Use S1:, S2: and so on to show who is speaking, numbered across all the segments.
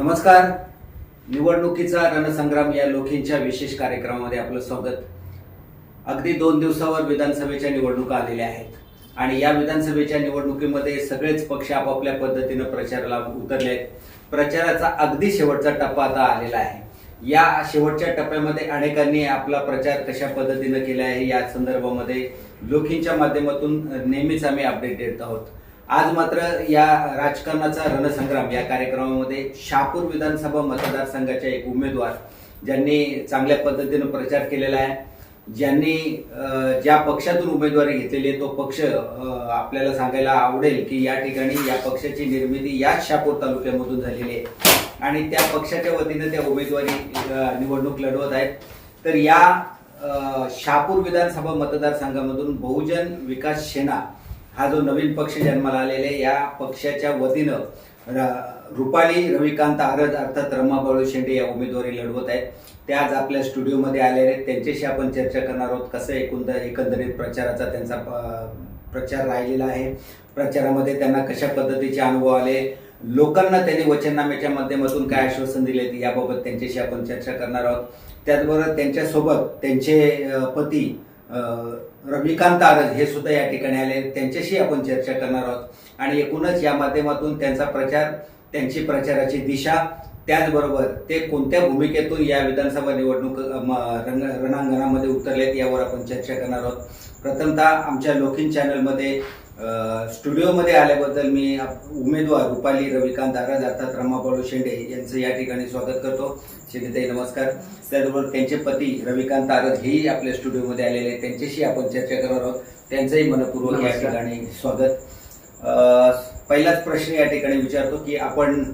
S1: नमस्कार. निवडणुकीचा रणसंग्राम या लोकींच्या विशेष कार्यक्रमामध्ये आपलं स्वागत. अगदी दोन दिवसावर विधानसभेच्या निवडणुका आलेल्या आहेत आणि या विधानसभेच्या निवडणुकीमध्ये सगळेच पक्ष आपापल्या पद्धतीनं प्रचाराला उतरले आहेत. प्रचाराचा अगदी शेवटचा टप्पा आता आलेला आहे. या शेवटच्या टप्प्यामध्ये अनेकांनी आपला प्रचार कशा पद्धतीनं केला आहे या संदर्भामध्ये लोकींच्या माध्यमातून नेहमीच आम्ही अपडेट देत आहोत. आज मात्र या राजकारणाचा रणसंग्राम या कार्यक्रमामध्ये शापूर विधानसभा मतदारसंघाचे एक उमेदवार ज्यांनी चांगल्या पद्धतीनं प्रचार केलेला आहे ज्यांनी ज्या पक्षातून उमेदवारी घेतलेली आहे तो पक्ष आपल्याला सांगायला आवडेल की या ठिकाणी या पक्षाची निर्मिती याच शापूर तालुक्यामधून झालेली आहे. आणि त्या पक्षाच्या वतीनं त्या उमेदवारी निवडणूक लढवत आहेत. तर या शापूर विधानसभा मतदारसंघामधून बहुजन विकास सेना हा जो नवीन पक्ष जन्माला आलेला आहे या पक्षाच्या वतीनं रुपाली रविकांत आरज अर्थात रमा बाळू शेंडे या उमेदवारी लढवत आहेत. ते आज आपल्या स्टुडिओमध्ये आलेले आहेत. त्यांच्याशी आपण चर्चा करणार आहोत. कसं एकूण एकंदरीत प्रचाराचा त्यांचा प- प्रचार राहिलेला आहे. प्रचारामध्ये त्यांना कशा पद्धतीचे अनुभव आले? लोकांना त्यांनी वचननाम्याच्या माध्यमातून काय आश्वासन दिले याबाबत त्यांच्याशी आपण चर्चा करणार आहोत. त्याचबरोबर त्यांच्यासोबत त्यांचे पती रविकांत आरज हे सुद्धा या ठिकाणी आले. त्यांच्याशी आपण चर्चा करणार आहोत. आणि एकूणच या माध्यमातून त्यांचा प्रचार त्यांची प्रचाराची दिशा त्याचबरोबर ते कोणत्या भूमिकेतून या विधानसभा निवडणूक रंग- रणांगणामध्ये उतरलेत यावर आपण चर्चा करणार आहोत. प्रथमतः आमच्या लोकिन चॅनलमध्ये स्टुडिओमध्ये आल्याबद्दल मी उमेदवार रुपाली रविकांत आरज अर्थात रमा बाळू शेंडे यांचं या ठिकाणी स्वागत करतो. शेंडेताई नमस्कार. त्याचबरोबर त्यांचे पती रविकांत आरज हेही आपल्या स्टुडिओमध्ये आलेले आहेत. त्यांच्याशी आपण चर्चा करणार आहोत. त्यांचंही मनपूर्वक या. ठिकाणी स्वागत. अ, पहिलाच प्रश्न या ठिकाणी विचारतो की आपण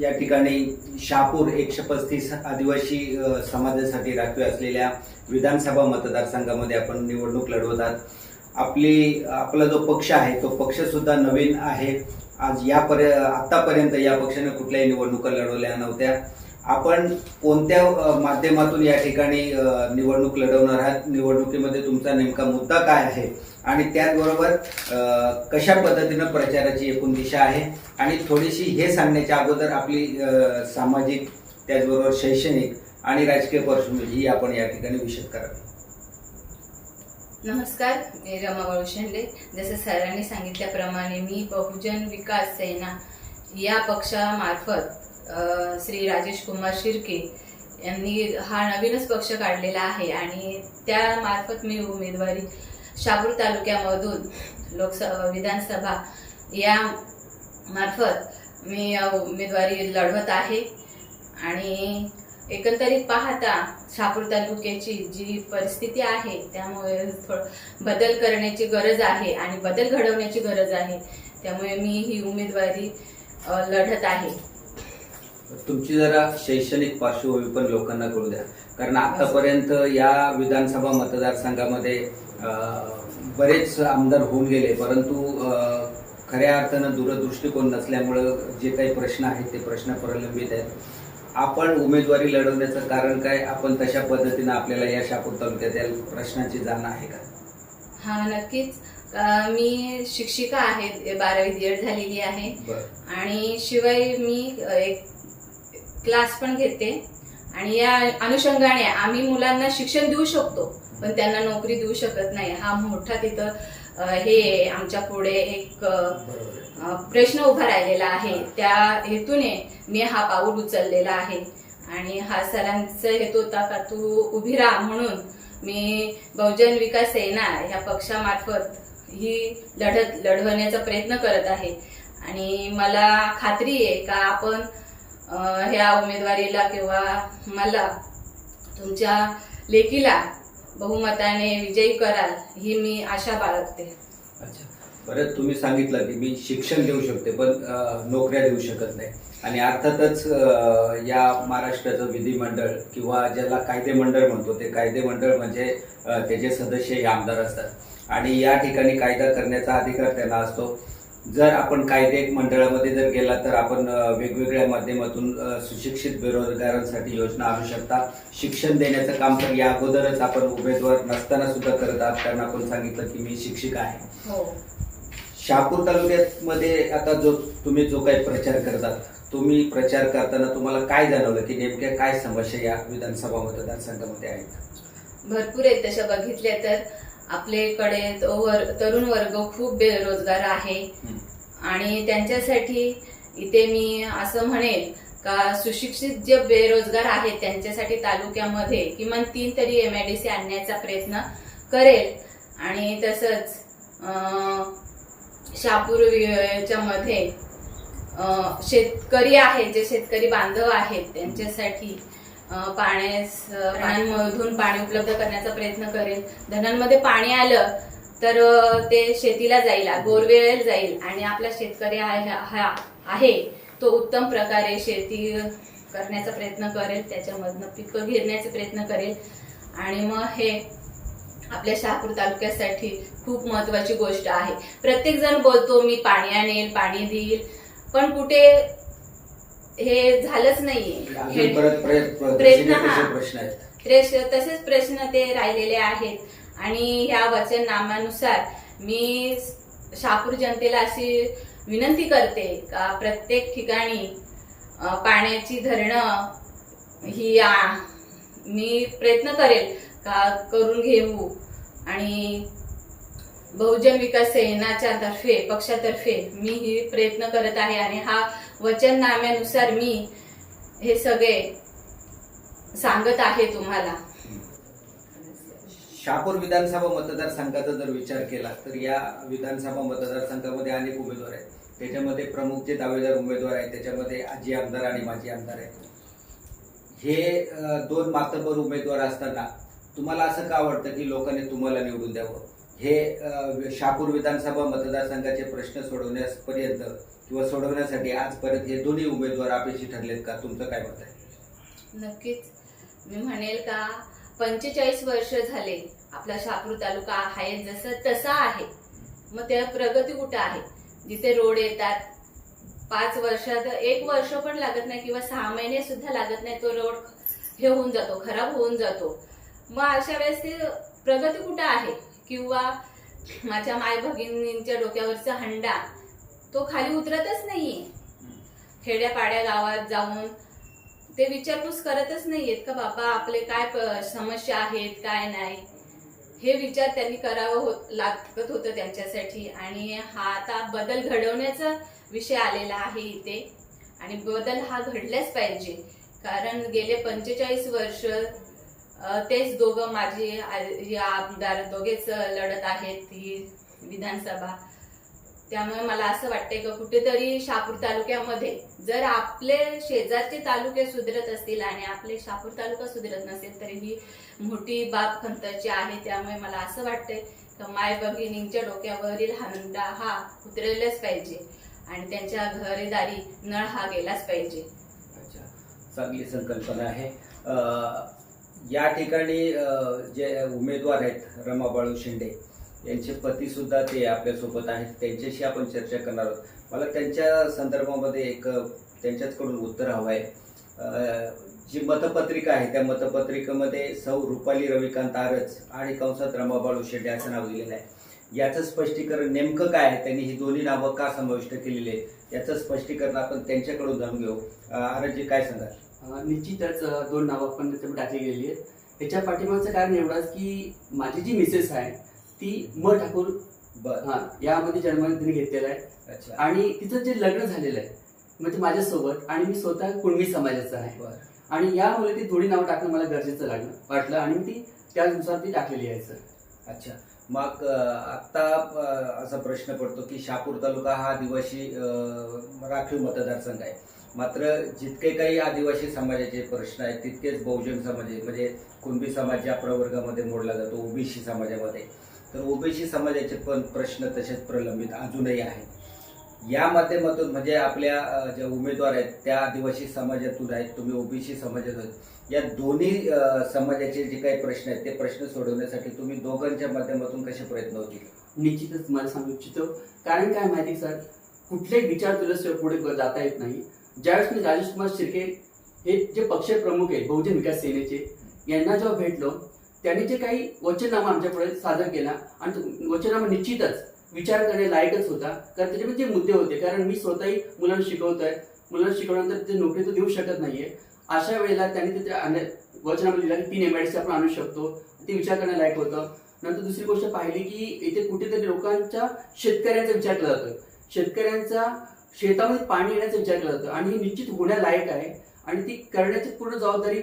S1: या ठिकाणी शहापूर एकशे पस्तीस आदिवासी समाजासाठी राखीव असलेल्या विधानसभा मतदारसंघामध्ये आपण निवडणूक लढवत आहात. आपली आपला जो पक्ष आहे तो पक्ष सुद्धा नवीन आहे. आज यापर्यंत आतापर्यंत या पक्षाने कुठल्याही निवडणुका लढवल्या नव्हत्या. आपण कोणत्या माध्यमातून या ठिकाणी निवडणूक लढवणार आहात? निवडणुकीमध्ये तुमचा नेमका मुद्दा काय आहे? आणि त्याचबरोबर कशा पद्धतीनं प्रचाराची एकूण दिशा आहे? आणि थोडीशी हे सांगण्याच्या अगोदर आपली सामाजिक त्याचबरोबर शैक्षणिक आणि राजकीय पार्श्वभूमी ही आपण या ठिकाणी विशद करावी.
S2: नमस्कार मी रमा बाळू शेंडे जसं सरांनी सांगितल्याप्रमाणे मी बहुजन विकास सेना या पक्षामार्फत श्री राजेश कुमार शिर्के यांनी हा नवीनच पक्ष काढलेला आहे आणि त्यामार्फत मी उमेदवारी शापूर तालुक्यामधून लोकसभा विधानसभा या मार्फत मी उमेदवारी लढवत आहे. आणि एकंदरीत पाहता शहापूर तालुक्याची जी परिस्थिती आहे त्यामुळे थोडं बदल करण्याची गरज आहे आणि बदल घडवण्याची गरज आहे त्यामुळे मी ही उमेदवारी लढत आहे.
S1: तुमची जरा शैक्षणिक पार्श्वभूमी पण लोकांना कळू द्या. कारण आतापर्यंत या विधानसभा मतदारसंघामध्ये बरेच आमदार होऊन गेले परंतु खऱ्या अर्थानं दूरदृष्टिकोन नसल्यामुळं जे काही प्रश्न आहेत ते प्रश्न प्रलंबित आहेत. आपण उमेदवारी लढवण्याचं कारण काय? आपण तशा पद्धतीनं आपल्याला या शापूर तालुक्यातील प्रश्नांची जाण आहे का?
S2: हा नक्कीच. मी शिक्षिका आहे बारावी बी एड झालेली आहे. आणि शिवाय मी एक क्लास पण घेते. आणि या अनुषंगाने आम्ही मुलांना शिक्षण देऊ शकतो पण त्यांना नोकरी देऊ शकत नाही. हा मोठा तिथं हे आमच्या पुढे एक प्रश्न उभा राहिलेला आहे. त्या हेतूने मी हा पाऊल उचललेला आहे. आणि हा सरांचा हेतू होता का तू उभी राहा म्हणून मी बहुजन विकास सेना ह्या पक्षामार्फत ही लढत लढवण्याचा प्रयत्न करत आहे. आणि मला खात्री आहे का आपण ह्या उमेदवारीला किंवा मला तुमच्या लेखीला बहुमताने विजयी कराल ही मी आशा बाळगते.
S1: अच्छा. परत तुम्ही सांगितलं की मी शिक्षण देऊ शकते पण नोकऱ्या देऊ शकत नाही. आणि अर्थातच या महाराष्ट्राचं विधिमंडळ किंवा ज्याला कायदे मंडळ म्हणतो ते कायदे मंडळ म्हणजे त्याचे सदस्य हे आमदार असतात. आणि या ठिकाणी कायदा करण्याचा अधिकार त्यांना असतो. जर आपण कायदे मंडळामध्ये जर गेला तर आपण वेगवेगळ्या माध्यमातून सुशिक्षित बेरोजगारांसाठी योजना आणू शकता शिक्षण देण्याचं काम तर या अगोदरच आपण उमेदवार नसताना सुद्धा करत आहात. कारण आपण सांगितलं की मी शिक्षिका आहे.
S2: हो.
S1: शहापूर तालुक्यामध्ये आता जो तुम्ही जो काही प्रचार करतात तुम्ही प्रचार करताना तुम्हाला काय जाणवलं की नेमक्या काय समस्या या विधानसभा मतदारसंघामध्ये आहेत?
S2: भरपूर आहेत तशा बघितल्या तर. आपल्याकडे वर तरुण वर्ग खूप बेरोजगार आहे. आणि त्यांच्यासाठी इथे मी असं म्हणेल का सुशिक्षित जे बेरोजगार आहेत त्यांच्यासाठी तालुक्यामध्ये किमान तीन तरी एम आय डी सी आणण्याचा प्रयत्न करेल. आणि तसंच अं, शहापूर च्या मध्ये शेतकरी आहेत जे शेतकरी बांधव आहेत त्यांच्यासाठी पाण्यास पाण्यांमधून पाणी उपलब्ध करण्याचा प्रयत्न करेल धरणांमध्ये पाणी आलं तर ते शेतीला जाईल बोरवेल जाईल. आणि आपला शेतकरी आहे हा- आहे तो उत्तम प्रकारे शेती करण्याचा प्रयत्न करेल त्याच्यामधनं पिकं घेण्याचा प्रयत्न करेल. आणि मग हे आपल्या शहापूर तालुक्यासाठी खूप महत्वाची गोष्ट आहे. प्रत्येक जण बोलतो मी पाणी आणेल पाणी देईल. पण कुठे हे झालंच नाहीये.
S1: प्रश्न आहेत.
S2: तसेच प्रश्न ते राहिलेले आहेत. आणि ह्या वचननामानुसार मी शहापूर जनतेला अशी विनंती करते का प्रत्येक ठिकाणी पाण्याची धरणं ही आ- मी प्रयत्न करेल का करून घेऊ. आणि बहुजन विकास सेनाच्या तर्फे पक्षातर्फे मी ही प्रयत्न करत आहे आणि हा वचननाम्यानुसार मी हे सगळे सांगत आहे तुम्हाला.
S1: शापूर विधानसभा मतदारसंघाचा जर विचार केला तर या विधानसभा मतदारसंघामध्ये अनेक उमेदवार आहेत. त्याच्यामध्ये प्रमुख जे दावेदार उमेदवार आहेत त्याच्यामध्ये आजी आमदार आणि माजी आमदार आहेत. हे दोन मातबर उमेदवार असताना तुम्हाला असं का वाटतं की लोकांनी तुम्हाला निवडून द्यावं? हे शापूर विधानसभा मतदारसंघाचे प्रश्न सोडवण्यापर्यंत किंवा सोडवण्यासाठी आजपर्यंत हे दोन्ही उमेदवार अपेक्षित ठरलेत का? तुमचं काय मत आहे?
S2: नक्कीच. मी म्हणेल का पंचेचाळीस वर्ष झाले आपला शापूर तालुका आहे जसं तसा आहे. मग त्या प्रगती कुठं आहे? जिथे रोड येतात पाच वर्षात एक वर्ष पण लागत नाही किंवा सहा महिने सुद्धा लागत नाही तो रोड हे होऊन जातो खराब होऊन जातो. मग अशा वेळेस ते प्रगती कुठं आहे? किंवा माझ्या माय भगिनींच्या डोक्यावरचा हंडा तो खाली उतरतच नाहीये. खेड्यापाड्या गावात जाऊन ते विचारपूस करतच नाहीयेत का बाबा आपले काय समस्या आहेत काय नाही? हे विचार त्यांनी करावं होत लागत होतं त्यांच्यासाठी. आणि हा आता बदल घडवण्याचा विषय आलेला आहे इथे. आणि बदल हा घडलाच पाहिजे. कारण गेले पंचेचाळीस वर्ष तेच दोघं माझे आमदार दोघेच लढत आहेत ही विधानसभा. त्यामुळे मला असं वाटतंय की कुठेतरी शापूर तालुक्यामध्ये जर आपले शेजारचे तालुके सुधरत असतील आणि आपले शापूर तालुका सुधरत नसेल तर ही मोठी बाब खंतची आहे. त्यामुळे मला असं वाटतंय की माय भगिनींच्या डोक्यावरील हंडा हा उतरलेलाच पाहिजे आणि त्यांच्या घरेदारी नळ हा गेलाच पाहिजे.
S1: अच्छा. चांगली संकल्पना आहे. या ठिकाणी जे उमेदवार आहेत रमा बाळू शिंदे यांचे पती सुद्धा ते आपल्यासोबत आहेत. त्यांच्याशी आपण चर्चा करणार आहोत. मला त्यांच्या संदर्भामध्ये एक त्यांच्याचकडून उत्तर हवं आहे. जी मतपत्रिका आहे त्या मतपत्रिकेमध्ये सौ रुपाली रविकांत आरज आणि कंसात रमा बाळू शेंडे असं नाव दिलेलं आहे. याचं स्पष्टीकरण नेमकं काय आहे? त्यांनी ही दोन्ही नावं का समाविष्ट केलेली आहेत? याचं स्पष्टीकरण आपण त्यांच्याकडून जाणून घेऊ. आरजी काय सांगाल?
S3: निश्चितच दोन नावं पण त्याच्यामध्ये टाकली गेली आहेत. त्याच्या पाठीमागचं कारण एवढंच की माझी जी मिसेस आहे ती म ठाकूर हा यामध्ये जन्म तिने घेतलेला आहे.
S1: अच्छा.
S3: आणि तिचं जे लग्न झालेलं आहे म्हणजे माझ्यासोबत आणि मी स्वतः कुणबी समाजाचा आहे. आणि यामुळे ती थोडी नावं टाकणं मला गरजेचं लागलं वाटलं आणि ती त्यानुसार ती टाकलेली आहे सर.
S1: अच्छा. मग अ, आता अ, असा प्रश्न पडतो की शहापूर तालुका हा आदिवासी अ, राखीव मतदारसंघ आहे. मात्र जितके काही आदिवासी समाजाचे प्रश्न आहेत तितकेच बहुजन समाज म्हणजे कुणबी समाज या प्रवर्गामध्ये मोडला जातो ओबीसी समाजामध्ये. तर ओबीसी समाजाचे पण प्रश्न तसेच प्रलंबित अजूनही आहेत. या माध्यमातून म्हणजे आपल्या ज्या उमेदवार आहेत त्या आदिवासी समाजातून आहेत तुम्ही ओबीसी समाजात आहेत. या दोन्ही समाजाचे जे काही प्रश्न आहेत ते प्रश्न सोडवण्यासाठी तुम्ही दोघांच्या माध्यमातून कसे प्रयत्न होतील?
S3: निश्चितच मला सांगू इच्छितो. कारण काय माहिती सर? कुठलेही विचार तुला पुढे जाता येत नाही. ज्यावेळेस मी राजेश कुमार शिर्के हे जे पक्ष प्रमुख आहेत बहुजन विकास सेनेचे यांना जेव्हा भेटलो त्यांनी जे काही वचननामा आमच्यापुढे सादर केला आणि वचननामा निश्चितच विचार करणे लायकच होता. कारण त्याच्यामध्ये जे मुद्दे होते कारण मी स्वतःही मुलांना शिकवतोय मुलांना शिकवल्यानंतर ते नोकरी तर देऊ शकत नाहीये. अशा वेळेला त्यांनी तिथे वचनामा लिहिला की तीन एमआयडीसी आपण आणू शकतो. ते विचार करण्यालायक होतं. नंतर दुसरी गोष्ट पाहिली की इथे कुठेतरी लोकांच्या शेतकऱ्यांचा विचार केला जातो. शेतकऱ्यांचा शेतामध्ये पाणी येण्याचा विचार केला जातो आणि ही निश्चित होण्यालायक आहे आणि ती करण्याची पूर्ण जबाबदारी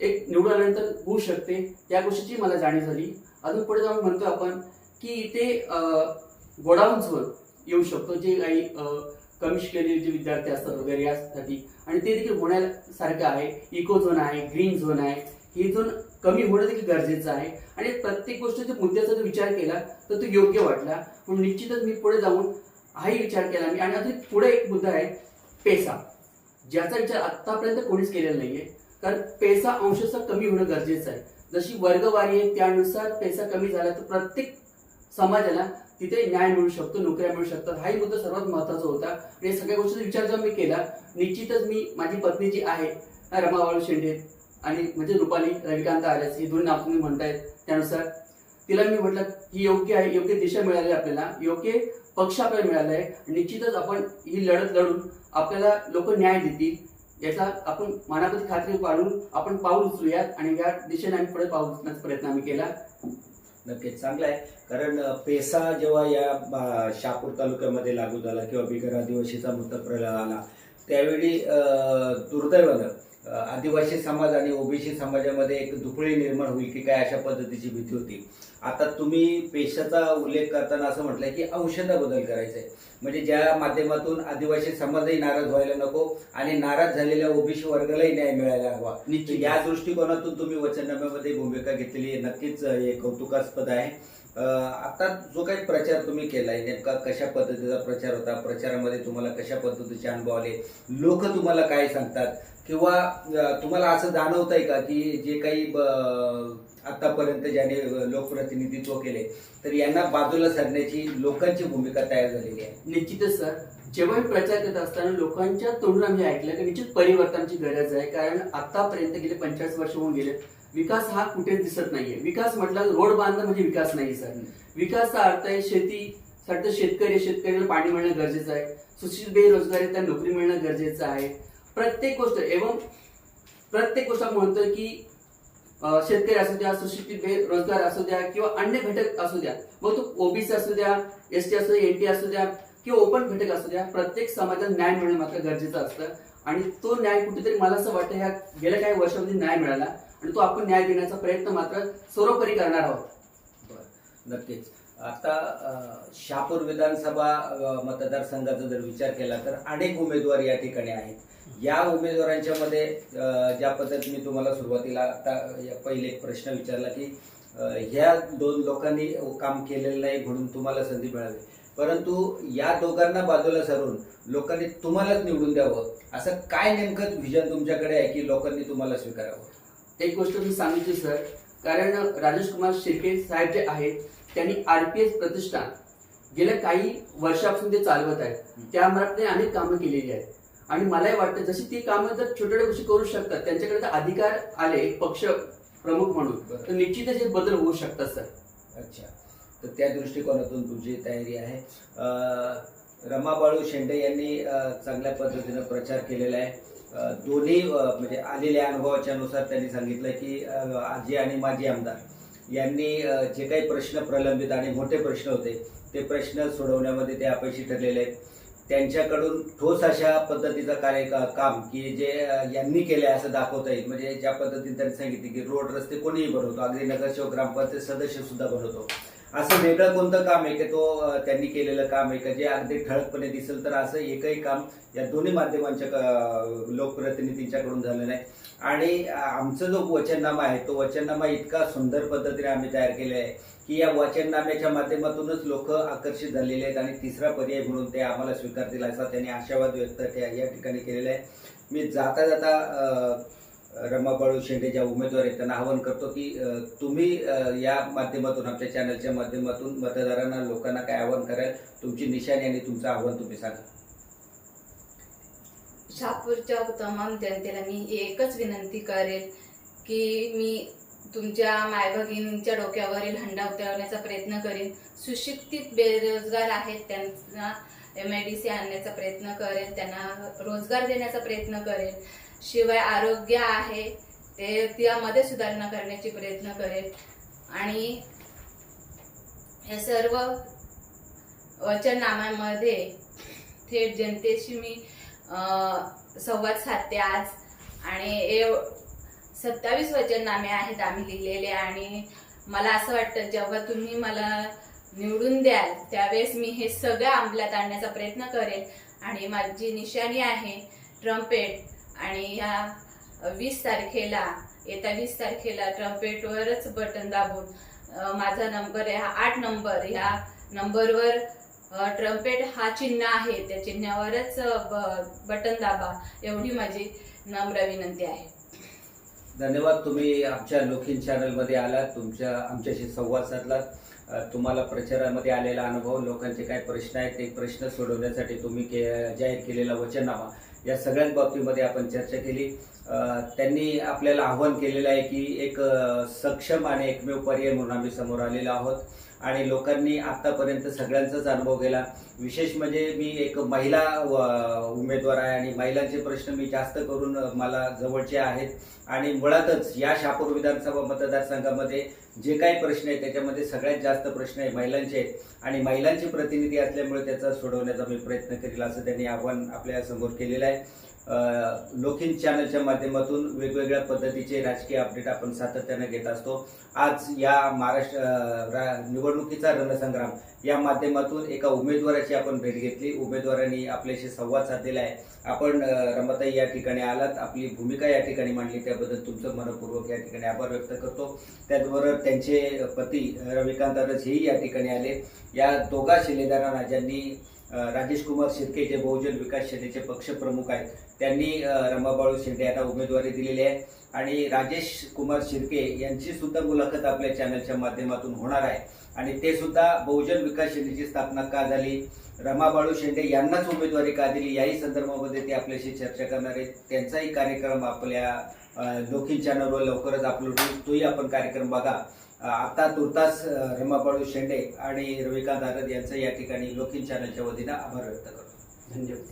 S3: एक निवडून आल्यानंतर होऊ शकते या गोष्टीची मला जाणीव झाली. अजून पुढे जाऊन म्हणतो आपण की इथे गोडाऊन झोन येऊ शकतो जे काही कमी शिकलेले जे विद्यार्थी असतात वगैरे यासाठी आणि ते देखील होण्यासारखं आहे. इको झोन आहे ग्रीन झोन आहे. हे झोन कमी होणं देखील गरजेचं आहे. आणि प्रत्येक गोष्टीच्या मुद्द्याचा जर विचार केला तर तो योग्य वाटला. म्हणून निश्चितच मी पुढे जाऊन हाही विचार केला मी. आणि अजून पुढे एक मुद्दा आहे पेसा. ज्याचा विचार आतापर्यंत कोणीच केलेला नाहीये. कारण पेसा अंशतः कमी होणं गरजेचं आहे. जशी वर्गवारी आहे त्यानुसार पैसा कमी झाला तर प्रत्येक समाजाला तिथे न्याय मिळू शकतो नोकऱ्या मिळू शकतात. हाही मुद्दा सर्वात महत्त्वाचा होता. आणि या सगळ्या गोष्टीचा विचार जेव्हा मी केला निश्चितच मी माझी पत्नी जी आहे रमा शेंडे आणि म्हणजे रुपाली रविकांत आर्यस ही दोन नाव तुम्ही म्हणतायत त्यानुसार तिला मी म्हटलं ही योग्य आहे योग्य दिशा मिळाली आपल्याला योग्य पक्ष आपल्याला मिळाला आहे निश्चितच आपण ही लढत लढून आपल्याला लोक न्याय देतील. याचा आपण मनामध्ये खात्री पाडून आपण पाऊल उचलूयात आणि या दिशेने आम्ही पुढे पाऊल उचलण्याचा प्रयत्न आम्ही केला.
S1: नक्कीच. चांगलं आहे. कारण पेसा जेव्हा या शापूर तालुक्यामध्ये लागू झाला किंवा बिगर आदिवासीचा मुद्दा प्रलय आला त्यावेळी दुर्दैवानं आदिवासी समाज आणि ओबीसी समाजामध्ये एक दुफळी निर्माण होईल की काय अशा पद्धतीची भीती होती. आता तुम्ही पेशाचा उल्लेख करताना असं म्हटलंय की औषधा बदल करायचा. आहे म्हणजे ज्या माध्यमातून आदिवासी समाजही नाराज व्हायला नको आणि नाराज झालेल्या ओबीसी वर्गालाही न्याय मिळायला हवा. या दृष्टिकोनातून तुम्ही वचननाम्यामध्ये भूमिका घेतलेली नक्कीच हे कौतुकास्पद आहे. आता जो काही प्रचार तुम्ही केलाय नेमका कशा पद्धतीचा प्रचार होता? प्रचारामध्ये तुम्हाला कशा पद्धतीचे अनुभव आले? लोक तुम्हाला काय सांगतात? किंवा तुम्हाला असं जाणवत आहे का की जे काही आतापर्यंत ज्याने लोकप्रतिनिधित्व केले तर यांना बाजूला सरण्याची लोकांची भूमिका तयार झालेली आहे?
S3: निश्चितच सर. जेव्हा प्रचार करत असताना लोकांच्या तोंडून आम्ही ऐकलं की निश्चित परिवर्तनाची गरज आहे. कारण आतापर्यंत गेले पंचेचाळीस वर्ष होऊन गेले. विकास हा कुठेच दिसत नाहीये. विकास म्हटला रोड बांधणं म्हणजे विकास नाही सर. विकासचा अर्थ आहे शेती साठी शेतकरी शेतकऱ्याला पाणी मिळणं गरजेचं आहे. सुशिक्षित बेरोजगार आहे त्यांना नोकरी मिळणं गरजेचं आहे. प्रत्येक गोष्ट एवं प्रत्येक गोष्ट म्हणतो म्हणतोय की शेतकरी असू द्या सुशिक्षित बेरोजगार असू द्या किंवा अन्य घटक असू द्या मग तो ओबीसी असू द्या एस टी असू द्या एन टी असू द्या किंवा ओपन घटक असू द्या प्रत्येक समाजाला न्याय मिळणं मात्र गरजेचं असतं. आणि तो न्याय कुठेतरी मला असं वाटतं ह्या गेल्या काही वर्षामध्ये न्याय मिळाला. आणि तो आपण न्याय देण्याचा प्रयत्न मात्र सर्वोपरी करणार आहोत.
S1: बरं, नक्कीच. आता शापूर विधानसभा मतदारसंघाचा जर विचार केला तर अनेक उमेदवार या ठिकाणी आहेत. या उमेदवारांच्या मध्ये ज्या पद्धतीने तुम्हाला सुरुवातीला आता पहिले एक प्रश्न विचारला की ह्या दोन लोकांनी काम केलेलं नाही म्हणून तुम्हाला संधी मिळावी परंतु या दोघांना बाजूला सरून लोकांनी तुम्हालाच निवडून द्यावं असं काय नेमकं विजन तुमच्याकडे आहे की लोकांनी तुम्हाला स्वीकारावं?
S3: एक गोष्ट मी सांगितली सर. कारण राजेश कुमार शिर्के साहेब जे आहेत त्यांनी आरपीएस प्रतिष्ठान गेल्या काही वर्षापासून ते चालवत आहेत. त्यामध्ये अनेक कामं केलेली आहेत. आणि मलाही वाटतं जशी ती कामं जर छोट्या छोट्या गोष्टी करू शकतात त्यांच्याकडे जर अधिकार आले पक्ष प्रमुख म्हणून. तर निश्चितच हे बदल होऊ शकतात सर.
S1: अच्छा. तर त्या दृष्टिकोनातून तुमची तयारी आहे. रमा बाळू शेंडे यांनी चांगल्या पद्धतीनं प्रचार केलेला आहे. दोन्ही म्हणजे आलेल्या अनुभवाच्या नुसार त्यांनी सांगितलं की आजी आणि माजी आमदार यांनी जे काही प्रश्न प्रलंबित आणि मोठे प्रश्न होते ते प्रश्न सोडवण्यामध्ये ते अपयशी ठरलेले आहेत. त्यांच्याकडून ठोस अशा पद्धतीचं कार्य का- काम की जे यांनी केलं आहे असं दाखवता येईल. म्हणजे ज्या पद्धतीने त्यांनी सांगितले की रोड रस्ते कोणीही बनवतो अगदी नगरसेवक ग्रामपंचायत सदस्य सुद्धा बनवतो असं वेगळं कोणतं काम आहे की तो त्यांनी केलेलं काम आहे का? जे अगदी ठळकपणे दिसेल तर असं एकही काम या दोन्ही माध्यमांच्या लोकप्रतिनिधींच्याकडून झालं नाही. आणि आमचा जो वचननामा आहे तो वचननामा इतका सुंदर पद्धतीने आम्ही तयार केला आहे की या वचननाम्याच्या माध्यमातूनच लोक आकर्षित झालेले आहेत आणि तिसरा पर्याय म्हणून ते आम्हाला स्वीकारतील असा त्यांनी आशावाद व्यक्त त्या- या ठिकाणी केलेला आहे. मी जाता जाता रमा बाळू शेंडे ज्या उमेदवार आहेत त्यांना आवाहन करतो की तुम्ही या माध्यमातून आमच्या चॅनलच्या माध्यमातून मतदारांना लोकांना काय आवाहन कराल तुमची निशाणी आणि तुमचं आव्हान तुम्ही सांगा.
S2: शहापूरच्या तमाम जनतेला मी एकच विनंती करेल की मी तुमच्या मायभगिनींच्या डोक्यावरील हंडा उतरवण्याचा प्रयत्न करेन. सुशिक्षित बेरोजगार आहेत त्यांना एम आय डी सी आणण्याचा प्रयत्न करेन त्यांना रोजगार देण्याचा प्रयत्न करेन. शिवाय आरोग्य आहे ते त्यामध्ये सुधारणा करण्याचे प्रयत्न करेल. आणि हे सर्व वचननाम्यामध्ये थेट जनतेशी मी संवाद साधते आज. आणि हे सत्तावीस वचननामे आहेत आम्ही लिहिलेले आणि मला असं वाटतं जेव्हा तुम्ही मला निवडून द्याल त्यावेळेस मी हे सगळं अंमलात आणण्याचा प्रयत्न करेल. आणि माझी निशाणी आहे ट्रम्पेट. आणि ह्या वीस तारखेला येत्या वीस तारखेला ट्रम्पेटवरच बटन दाबून माझा नंबर आहे हा आठ नंबर. ह्या नंबरवर ट्रम्पेट हा चिन्ह आहे त्या चिन्हावरच बटन दाबा एवढी माझी नम्र विनंती आहे.
S1: धन्यवाद तुम्ही आमच्या लोखीन चॅनलमध्ये आलात तुमच्या आमच्याशी संवाद साधलात. तुम्हाला प्रचारामध्ये आलेला अनुभव लोकांचे काय प्रश्न आहेत ते प्रश्न सोडवण्यासाठी तुम्ही के जाहीर केलेला वचननामा या सगळ्याच बाबतीमध्ये आपण चर्चा केली. त्यांनी आपल्याला आव्हान केलेलं आहे की एक सक्षम आणि एकमेव पर्याय म्हणून आम्ही समोर आलेलो आहोत. आणि लोकांनी आतापर्यंत सगळ्यांचाच अनुभव केला. विशेष म्हणजे मी एक महिला उमेदवार आहे आणि महिलांचे प्रश्न मी जास्त करून मला जवळचे आहेत. आणि मुळातच या शापूर विधानसभा मतदारसंघामध्ये जे काही प्रश्न आहेत त्याच्यामध्ये सगळ्यात जास्त प्रश्न आहे महिलांचे आणि महिलांचे प्रतिनिधी असल्यामुळे त्याचा सोडवण्याचा मी प्रयत्न करेल असं त्यांनी आव्हान आपल्यासमोर केलेलं आहे. अं, लोकिन चॅनलच्या माध्यमातून वेगवेगळ्या पद्धतीचे राजकीय अपडेट आपण सातत्यानं घेत असतो. आज या महाराष्ट्र रा- निवडणुकीचा रणसंग्राम या माध्यमातून एका उमेदवाराची आपण भेट घेतली. उमेदवारांनी आपल्याशी संवाद साधलेला आहे. आपण रमताई रमाताई या ठिकाणी आलात. आपली भूमिका या ठिकाणी मांडली. त्याबद्दल तुमचं मनपूर्वक या ठिकाणी आभार व्यक्त करतो. त्याचबरोबर त्यांचे पती रविकांत रज हेही या ठिकाणी आले. या दोघा शिलेदारांना ज्यांनी राजेश कुमार शिर्के जे बहुजन विकास सेनेचे पक्षप्रमुख आहेत. त्यांनी रमाबाळू शिंदे यांना उमेदवारी दिलेली आहे. आणि राजेश कुमार शिर्के यांची सुद्धा मुलाखत आपल्या चॅनलच्या माध्यमातून होणार आहे. आणि ते सुद्धा बहुजन विकास सेनेची स्थापना का झाली? रमाबाळू शेंडे यांनाच उमेदवारी का दिली? याही संदर्भामध्ये ते आपल्याशी चर्चा करणार आहेत. त्यांचाही कार्यक्रम आपल्या अं, लोकिन चॅनलवर लवकरच अपलोड होईल. तोही आपण कार्यक्रम बघा. आता तुर्तास अं, रमाबाळू शेंडे आणि रविकांत आरद यांचं या ठिकाणी लोकिन चॅनलच्या वतीनं आभार व्यक्त करतो.
S2: धन्यवाद.